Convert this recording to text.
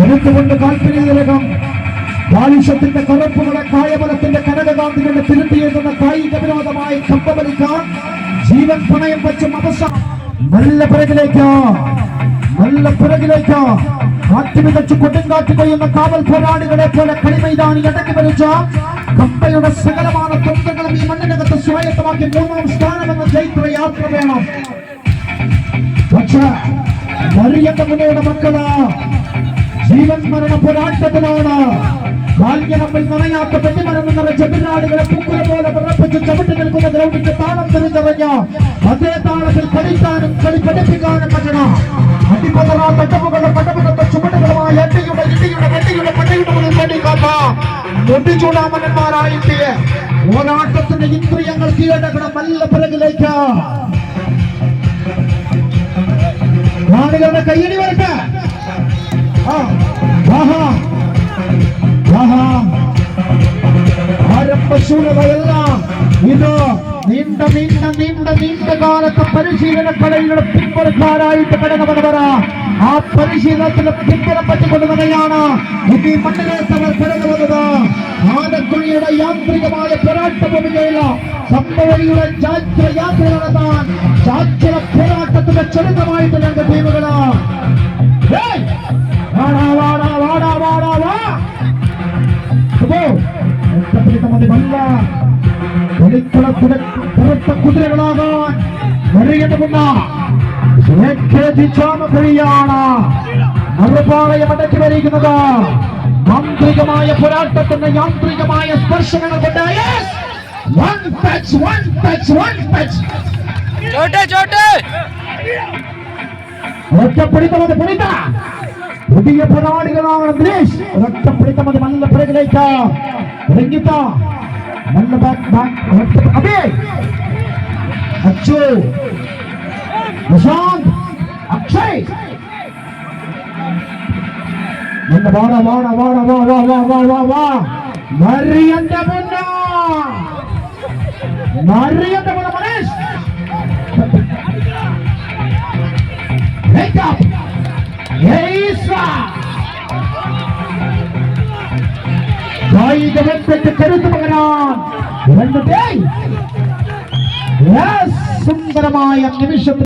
എടുത്തുകൊണ്ട് കാൽപ്പനികലകം ബാലിഷത്തിന്റെ കറുപ്പുകളെ കായബലത്തിന്റെ കനകകാന്തികളുടെ തിരുത്തിയേക്കുന്ന കായിക വിനോദമായി കമ്പവലിക്കാൻ ജീവൻ പണയം വെച്ചും അവസാനം നല്ല പിറകിലേക്ക്. നല്ല പിറകിലേക്ക്. കാറ്റുവിതച്ച് കൊടുങ്കാറ്റ് കൊയ്യുന്ന കാവൽ പോരാളികളെ പോലെ കളിമൈതാനി അടക്കി വരിച്ച കമ്പയുടെ സകലമാണ് തൊണ്ടകളും ഈ മണ്ണിനകത്ത് സ്വായത്തമാക്കി മൂന്നാം സ്ഥാനം എന്ന ചൈത്ര യാത്ര വേണം. പക്ഷേ മറിയന്റെ മക്കൾ മരണ പോരാട്ടത്തിലാണ്. ബാല്യനമ്പിൽ നനയാത്ത വെട്ടിമരണം നിറച്ച പിന്നാടുകളെ പോലെ വിറപ്പിച്ച് ചവിട്ടി നിൽക്കുന്ന ഗ്രൗണ്ടിന്റെ താളം തിരിച്ചറിഞ്ഞ അതേ താളത്തിൽ കളിക്കാനും കളി പഠിപ്പിക്കാനും പറ്റണം അടിപതറാ തട്ടവുകളുടെ പടമുഖത്തെ ചുവടുകളുമായി അടിയുടെ ഇടിയുടെ വെട്ടിയുടെ പടയുടെ മുന്നിൽ വേണ്ടിക്കാത്ത മുടിചൂടാമനന്മാരായ ഇന്ത്യയെ പോരാട്ടത്തിന്റെ ഇന്ദ്രിയങ്ങൾ കീഴടക്കണം നല്ല പിറകിലേക്ക് ആളുകളുടെ കയ്യടി വരട്ടെ ആരംഭശൂലതയല്ല ഇത് നീണ്ട നീണ്ട നീണ്ട നീണ്ട കാലത്തെ പരിശീലന കടയിലൂടെ പിൻവലക്കാരായിട്ട് കടന്നവർ ആ പരിശീലനത്തിന് പിന്തുണ പറ്റിക്കൊണ്ടുവരികയാണ് ഇത് ഈ മണ്ണിലേക്ക് അവർ കടന്നു വന്നത് ആനക്കുഴിയുടെ യാന്ത്രികമായ പോരാട്ട ഭൂമികയില്ല സംഭവയുടെ ചാത്ര യാത്ര നടത്താൻ ചാച്ചര പോരാട്ടത്തിന്റെ ചരിതമായിട്ട് രണ്ട് ടീമുകളാ വല്ല. വെളിക്കുളത്തിലെ കറുത്ത കുതിരകളാകാൻ വരികയുമുണ്ട ചാമകുഴിയാണ് മറുപാളയം അടക്കി വരിക്കുന്നത് മാന്ത്രികമായ പോരാട്ടത്തിന്റെ യാന്ത്രികമായ സ്പർശനങ്ങൾ കൊണ്ട് yes! Touch one touch one touch. ചോട്ടെ ചോട്ടെ മതി പിടിത്ത புதிய போராளிகளான தினேஷ் ரத்த பிடித்த மது நல்ல பிரகிலைத்தா ரங்கிதா நல்ல பேக் பேக் அபே! அச்சோ! நிஷாந்த் அக்ஷய்! என்ன வாட வாட வாட வா வா வா வா வா மரியந்த மரி വ്യക്തിക്ക് കരുത്ത് പകരാൻ. Yes! സുന്ദരമായ നിമിഷത്തിൽ